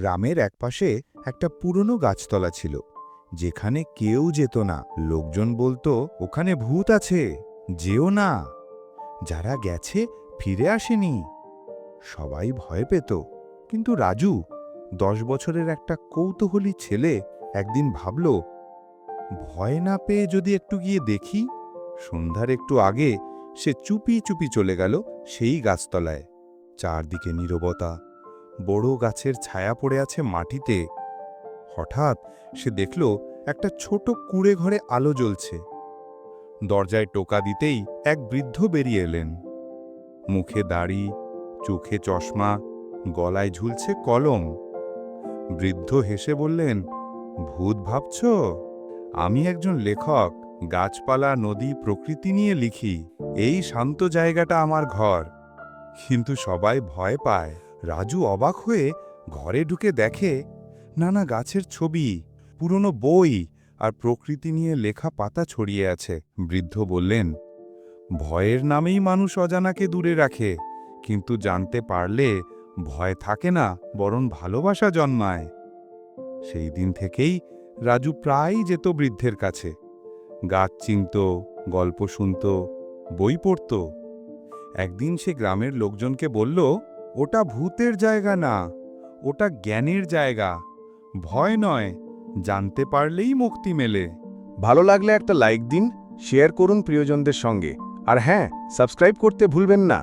গ্রামের একপাশে একটা পুরনো গাছতলা ছিল। যেখানে কেউ যেত না। লোকজন বলতো, ওখানে ভূত আছে, যেও না। যারা গেছে, ফিরে আসেনি। সবাই ভয় পেত। কিন্তু রাজু, দশ বছরের একটা কৌতূহলী ছেলে একদিন ভাবল, ভয় না পেয়ে যদি একটু গিয়ে দেখি? সন্ধ্যার একটু আগে সে চুপি চুপি চলে গেল সেই গাছতলায়। চারদিকে নীরবতা বড় গাছের ছায়া পড়ে আছে মাটিতে। হঠাৎ সে দেখল একটা ছোট কুঁড়ে ঘরে আলো জ্বলছে। দরজায় টোকা দিতেই এক বৃদ্ধ বেরিয়ে এলেন। মুখে দাড়ি, চোখে চশমা, গলায় ঝুলছে কলম। বৃদ্ধ হেসে বললেন, ভূত ভাবছ? আমি একজন লেখক, গাছপালা, নদী, প্রকৃতি নিয়ে লিখি। এই শান্ত জায়গাটা আমার ঘর। কিন্তু সবাই ভয় পায়। রাজু অবাক হয়ে ঘরে ঢুকে দেখে, নানা গাছের ছবি, পুরনো বই আর প্রকৃতি নিয়ে লেখা পাতা ছড়িয়ে আছে। বৃদ্ধ বললেন, ভয়ের নামেই মানুষ অজানাকে দূরে রাখে, কিন্তু জানতে পারলে ভয় থাকে না, বরং ভালোবাসা জন্মায়। সেই দিন থেকেই রাজু প্রায়ই যেত বৃদ্ধের কাছে। গাছ চিনত, গল্প শুনত, বই পড়ত। একদিন সে গ্রামের লোকজনকে বলল ওটা ভূতের জায়গা না, ওটা জ্ঞানের জায়গা। ভয় নয়, জানতে পারলেই মুক্তি মেলে। ভালো লাগলে একটা লাইক দিন, শেয়ার করুন প্রিয়জনদের সঙ্গে। আর হ্যাঁ সাবস্ক্রাইব করতে ভুলবেন না।